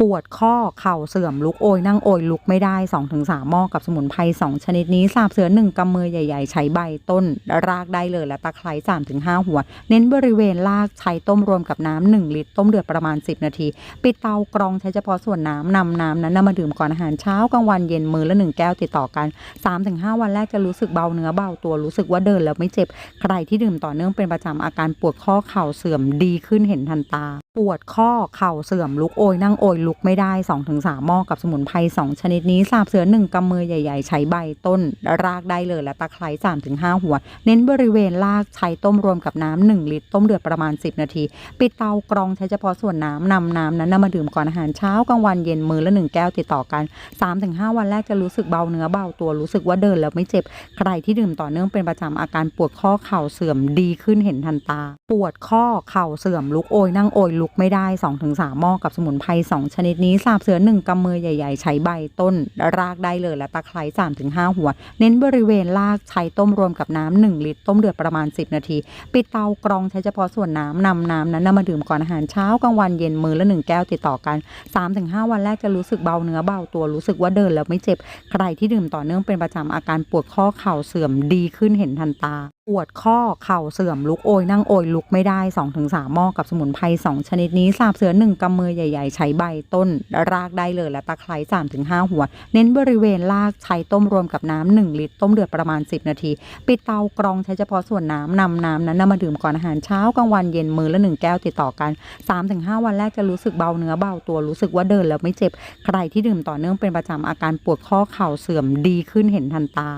ปวดข้อเข่าเสื่อมลุกโอยนั่งโอยลุกไม่ได้ 2-3หม้อกับสมุนไพร2ชนิดนี้สาบเสือ 1กำมือใหญ่ ๆ ใช้ใบต้น รากได้เลยและตะไคร้3-5 หัว เน้นบริเวณรากใช้ต้มรวมกับน้ำ1ลิตร ต้มเดือดประมาณ 10 นาที ปิดเตากรองใช้เฉพาะส่วนน้ำนำน้ำนั้นนำมาดื่มก่อนอาหารเช้ากลางวันเย็นมือละ 1 แก้วติดต่อกัน 3-5 วันแรกจะรู้สึกเบาเนื้อเบาตัวรู้สึกว่าเดินแล้วไม่เจ็บใครที่ดื่มต่อเนื่องเป็นประจำอาการปวดข้อเข่าเสื่อมดีขึ้นเห็นทันตาปวดข้อเข่าเสื่อมลุกโอยนั่งโอยลุกไม่ได้ 2-3หม้อกับสมุนไพร2 ชนิดนี้สาบเสือ 1กำมือใหญ่ ๆ ใช้ใบต้น รากได้เลยและตะไคร้3-5 หัว เน้นบริเวณรากใช้ต้มรวมกับน้ำ1ลิตร ต้มเดือดประมาณ 10 นาที ปิดเตากรองใช้เฉพาะส่วนน้ำนำน้ำนั้นนำมาดื่มก่อนอาหารเช้ากลางวันเย็นมือละ 1 แก้วติดต่อกัน 3-5 วันแรกจะรู้สึกเบาเนื้อเบาตัวรู้สึกว่าเดินแล้วไม่เจ็บใครที่ดื่มต่อเนื่องเป็นประจำอาการปวดข้อเข่าเสื่อมดีขึ้นเห็นทันตา ปวดข้อเข่าเสื่อมลุกโอยนั่งโอยลุกไม่ได้ 2-3หม้อกับสมุนไพร2ชนิดนี้สาบเสือ 1กำมือใหญ่ ๆ ใช้ใบต้น รากได้เลยและตะไคร้3-5 หัว เน้นบริเวณรากใช้ต้มรวมกับน้ำ1ลิตร ต้มเดือดประมาณ 10 นาที ปิดเตากรองใช้เฉพาะส่วนน้ำนำน้ำนั้นนำมาดื่มก่อนอาหารเช้ากลางวันเย็นมือละ 1 แก้วติดต่อกัน 3-5 วันแรกจะรู้สึกเบาเนื้อเบาตัวรู้สึกว่าเดินแล้วไม่เจ็บ ใครที่ดื่มต่อเนื่องเป็นประจำอาการปวดข้อเข่าเสื่อมดีขึ้นเห็นทันตา ปวดข้อเข่าเสื่อมลุกโอยนั่งโอยลุกไม่ได้ 2-3หม้อกับสมุนไพร2 ชนิดนี้สาบเสือ 1กำมือใหญ่ ๆ ใช้ใบต้นรากได้เลย และตะไคร้3-5 หัว เน้นบริเวณรากใช้ต้มรวมกับน้ำ1ลิตร ต้มเดือดประมาณ 10 นาที ปิดเตากรองใช้เฉพาะส่วนน้ำนำน้ำนั้นนำมาดื่มก่อนอาหารเช้ากลางวันเย็นมือละ 1 แก้วติดต่อกัน 3-5 วันแรกจะรู้สึกเบาเนื้อเบาตัวรู้สึกว่าเดินแล้วไม่เจ็บใครที่ดื่มต่อเนื่องเป็นประจำอาการปวดข้อเข่าเสื่อมดีขึ้นเห็นทันตา